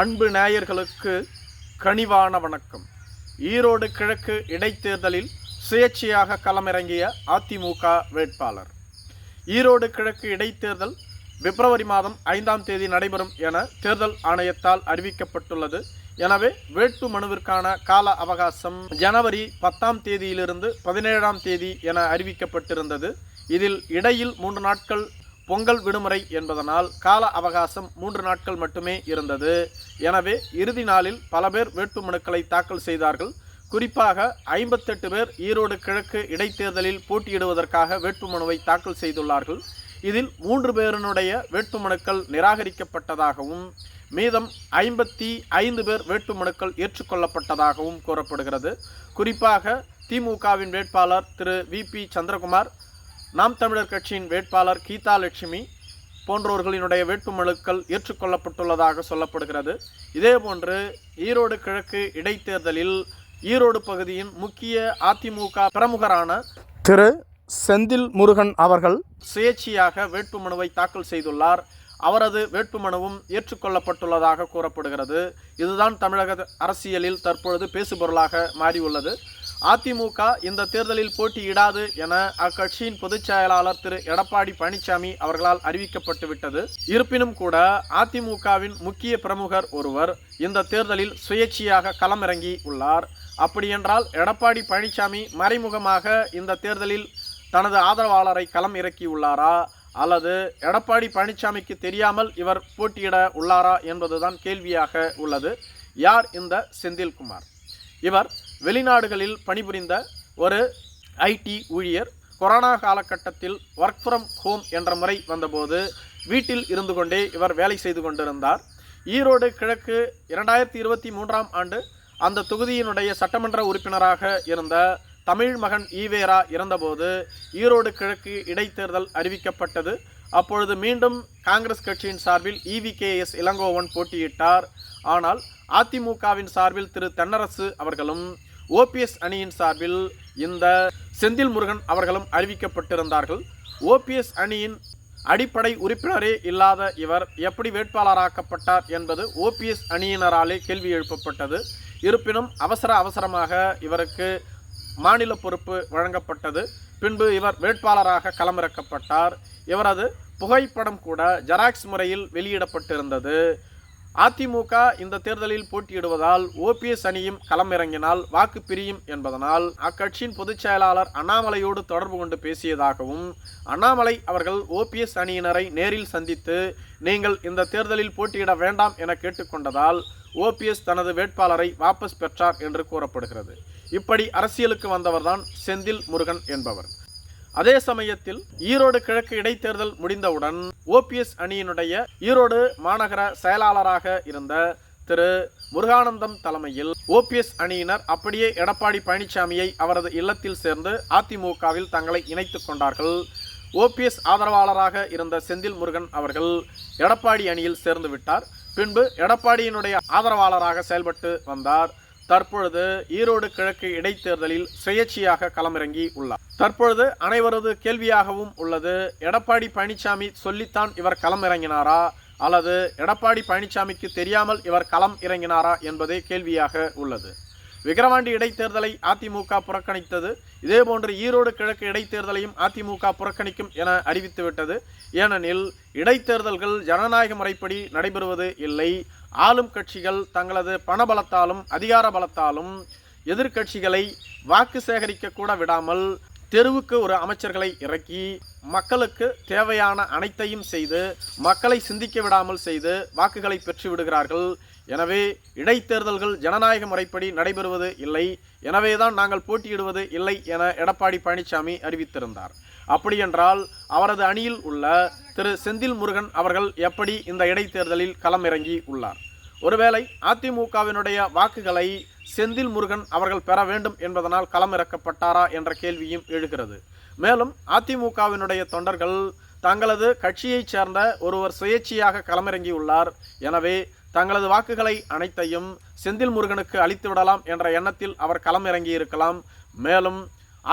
அன்பு நேயர்களுக்கு கனிவான வணக்கம். ஈரோடு கிழக்கு இடைத்தேர்தலில் சுயேட்சையாக களமிறங்கிய அதிமுக வேட்பாளர். ஈரோடு கிழக்கு இடைத்தேர்தல் பிப்ரவரி மாதம் ஐந்தாம் தேதி நடைபெறும் என தேர்தல் ஆணையத்தால் அறிவிக்கப்பட்டுள்ளது. எனவே வேட்பு மனுவிற்கான கால அவகாசம் ஜனவரி பத்தாம் தேதியிலிருந்து பதினேழாம் தேதி என அறிவிக்கப்பட்டிருந்தது. இதில் இடையில் மூன்று நாட்கள் பொங்கல் விடுமுறை என்பதனால் கால அவகாசம் மூன்று நாட்கள் மட்டுமே இருந்தது. எனவே இறுதி நாளில் பல பேர் வேட்புமனுக்களை தாக்கல் செய்தார்கள். குறிப்பாக ஐம்பத்தெட்டு பேர் ஈரோடு கிழக்கு இடைத்தேர்தலில் போட்டியிடுவதற்காக வேட்புமனுவை தாக்கல் செய்துள்ளார்கள். இதில் மூன்று பேரினுடைய வேட்புமனுக்கள் நிராகரிக்கப்பட்டதாகவும் மீதம் ஐம்பத்தி ஐந்து பேர் வேட்புமனுக்கள் ஏற்றுக்கொள்ளப்பட்டதாகவும் கூறப்படுகிறது. குறிப்பாக திமுகவின் வேட்பாளர் திரு வி பி சந்திரகுமார் நாம் தமிழர் கட்சியின் வேட்பாளர் கீதா லட்சுமி போன்றோர்களினுடைய வேட்புமனுக்கள் ஏற்றுக்கொள்ளப்பட்டுள்ளதாக சொல்லப்படுகிறது. இதேபோன்று ஈரோடு கிழக்கு இடைத்தேர்தலில் ஈரோடு பகுதியின் முக்கிய அதிமுக பிரமுகரான திரு. செந்தில் முருகன் அவர்கள் சுயேட்சையாக வேட்புமனுவை தாக்கல் செய்துள்ளார். அவரது வேட்புமனுவும் ஏற்றுக்கொள்ளப்பட்டுள்ளதாக கூறப்படுகிறது. இதுதான் தமிழக அரசியலில் தற்பொழுது பேசுபொருளாக மாறியுள்ளது. அதிமுக இந்த தேர்தலில் போட்டியிடாது என அக்கட்சியின் பொதுச் செயலாளர் திரு எடப்பாடி பழனிசாமி அவர்களால் அறிவிக்கப்பட்டுவிட்டது இருப்பினும் கூட அதிமுகவின் முக்கிய பிரமுகர் ஒருவர் இந்த தேர்தலில் சுயேட்சையாக களமிறங்கி உள்ளார். அப்படியென்றால் எடப்பாடி பழனிசாமி மறைமுகமாக இந்த தேர்தலில் தனது ஆதரவாளரை களம் இறக்கியுள்ளாரா அல்லது எடப்பாடி பழனிசாமிக்கு தெரியாமல் இவர் போட்டியிட உள்ளாரா என்பதுதான் கேள்வியாக உள்ளது. யார் இந்த செந்தில்குமார்? இவர் வெளிநாடுகளில் பணிபுரிந்த ஒரு ஐடி ஊழியர் கொரோனா காலகட்டத்தில் ஒர்க் ஃப்ரம் ஹோம் என்ற முறை வந்தபோது வீட்டில் இருந்து கொண்டே இவர் வேலை செய்து கொண்டிருந்தார். ஈரோடு கிழக்கு இரண்டாயிரத்தி இருபத்தி மூன்றாம் ஆண்டு அந்த தொகுதியினுடைய சட்டமன்ற உறுப்பினராக இருந்த தமிழ் மகன் ஈவேரா இறந்தபோது ஈரோடு கிழக்கு இடைத்தேர்தல் அறிவிக்கப்பட்டது. அப்பொழுது மீண்டும் காங்கிரஸ் கட்சியின் சார்பில் இவிகேஎஸ் இளங்கோவன் போட்டியிட்டார். ஆனால் அதிமுகவின் சார்பில் திரு தென்னரசு அவர்களும் ஓபிஎஸ் அணியின் சார்பில் இந்த செந்தில் முருகன் அவர்களும் அறிவிக்கப்பட்டிருந்தார்கள். ஓபிஎஸ் அணியின் அடிப்படை உறுப்பினரே இல்லாத இவர் எப்படி வேட்பாளராக்கப்பட்டார் என்பது ஓபிஎஸ் அணியினராலே கேள்வி எழுப்பப்பட்டது. இருப்பினும் அவசர அவசரமாக இவருக்கு மாநில பொறுப்பு வழங்கப்பட்டது. பின்பு இவர் வேட்பாளராக களமிறக்கப்பட்டார். இவரது புகைப்படம் கூட ஜெராக்ஸ் முறையில் வெளியிடப்பட்டிருந்தது. அதிமுக இந்த தேர்தலில் போட்டியிடுவதால் ஓபிஎஸ் அணியும் களமிறங்கினால் வாக்கு பிரியும் என்பதனால் அக்கட்சியின் பொதுச் செயலாளர் அண்ணாமலையோடு தொடர்பு கொண்டு பேசியதாகவும் அண்ணாமலை அவர்கள் ஓபிஎஸ் அணியினரை நேரில் சந்தித்து நீங்கள் இந்த தேர்தலில் போட்டியிட வேண்டாம் என கேட்டுக்கொண்டதால் ஓபிஎஸ் தனது வேட்பாளரை வாபஸ் பெற்றார் என்று கூறப்படுகிறது. இப்படி அரசியலுக்கு வந்தவர்தான் செந்தில் முருகன் என்பவர். அதே சமயத்தில் ஈரோடு கிழக்கு இடைத்தேர்தல் முடிந்தவுடன் ஓபிஎஸ் அணியினுடைய ஈரோடு மாநகர செயலாளராக இருந்த திரு முருகானந்தம் தலைமையில் ஓபிஎஸ் அணியினர் அப்படியே எடப்பாடி பழனிசாமியை அவரது இல்லத்தில் சேர்ந்து அதிமுகவில் தங்களை இணைத்துக் கொண்டார்கள். ஓபிஎஸ் ஆதரவாளராக இருந்த செந்தில் முருகன் அவர்கள் எடப்பாடி அணியில் சேர்ந்து விட்டார். பின்பு எடப்பாடியினுடைய ஆதரவாளராக செயல்பட்டு வந்தார். தற்பொழுது ஈரோடு கிழக்கு இடைத்தேர்தலில் சுயேட்சையாக களமிறங்கி உள்ளார். தற்பொழுது அனைவரது கேள்வியாகவும் உள்ளது. எடப்பாடி பழனிசாமி சொல்லித்தான் இவர் களம் இறங்கினாரா? அல்லது எடப்பாடி பழனிசாமிக்கு தெரியாமல் இவர் களம் இறங்கினாரா என்பதே கேள்வியாக உள்ளது. விக்கிரவாண்டி இடைத்தேர்தலை அதிமுக புறக்கணித்தது. இதேபோன்று ஈரோடு கிழக்கு இடைத்தேர்தலையும் அதிமுக புறக்கணிக்கும் என அறிவித்துவிட்டது. ஏனெனில் இடைத்தேர்தல்கள் ஜனநாயக முறைப்படி நடைபெறுவது இல்லை. ஆளும் கட்சிகள் தங்களது பணபலத்தாலும் அதிகார பலத்தாலும் எதிர்க்கட்சிகளை வாக்கு சேகரிக்க கூட விடாமல் தெருவுக்கு ஒரு அமைச்சர்களை இறக்கி மக்களுக்கு தேவையான அனைத்தையும் செய்து மக்களை சிந்திக்க விடாமல் செய்து வாக்குகளை பெற்று விடுகிறார்கள். எனவே இடைத்தேர்தல்கள் ஜனநாயக முறைப்படி நடைபெறுவது இல்லை. எனவேதான் நாங்கள் போட்டியிடுவது இல்லை என எடப்பாடி பழனிசாமி அறிவித்திருந்தார். அப்படியென்றால் அவரது அணியில் உள்ள திரு. செந்தில் முருகன் அவர்கள் எப்படி இந்த இடைத்தேர்தலில் களமிறங்கி உள்ளார்? ஒருவேளை அதிமுகவினுடைய வாக்குகளை செந்தில் முருகன் அவர்கள் பெற வேண்டும் என்பதனால் களமிறக்கப்பட்டாரா என்ற கேள்வியும் எழுகிறது. மேலும் அதிமுகவினுடைய தொண்டர்கள் தங்களது கட்சியைச் சேர்ந்த ஒருவர் சுயேட்சையாக களமிறங்கியுள்ளார். எனவே தங்களது வாக்குகளை அனைத்தையும் செந்தில் முருகனுக்கு அளித்து விடலாம் என்ற எண்ணத்தில் அவர் களமிறங்கி இருக்கலாம் மேலும்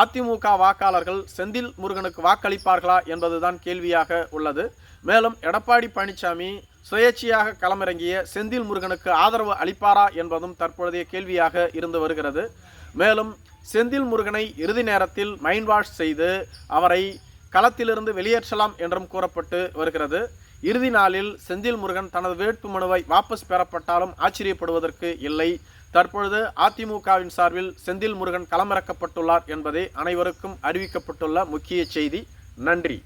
அதிமுக வாக்காளர்கள் செந்தில் முருகனுக்கு வாக்களிப்பார்களா என்பதுதான் கேள்வியாக உள்ளது. மேலும் எடப்பாடி பழனிசாமி சுயேட்சையாக களமிறங்கிய செந்தில் முருகனுக்கு ஆதரவு அளிப்பாரா என்பதும் தற்பொழுதைய கேள்வியாக இருந்து வருகிறது. மேலும் செந்தில் முருகனை இறுதி நேரத்தில் மைண்ட் வாஷ் செய்து அவரை களத்திலிருந்து வெளியேற்றலாம் என்றும் கூறப்பட்டு வருகிறது. இறுதி நாளில் செந்தில் முருகன் தனது வேட்பு மனுவை வாபஸ் பெறப்பட்டாலும் ஆச்சரியப்படுவதற்கு இல்லை. தற்பொழுது அதிமுகவின் சார்பில் செந்தில் முருகன் களமிறக்கப்பட்டுள்ளார் என்பதே அனைவருக்கும் அறிவிக்கப்பட்டுள்ள முக்கிய செய்தி. நன்றி.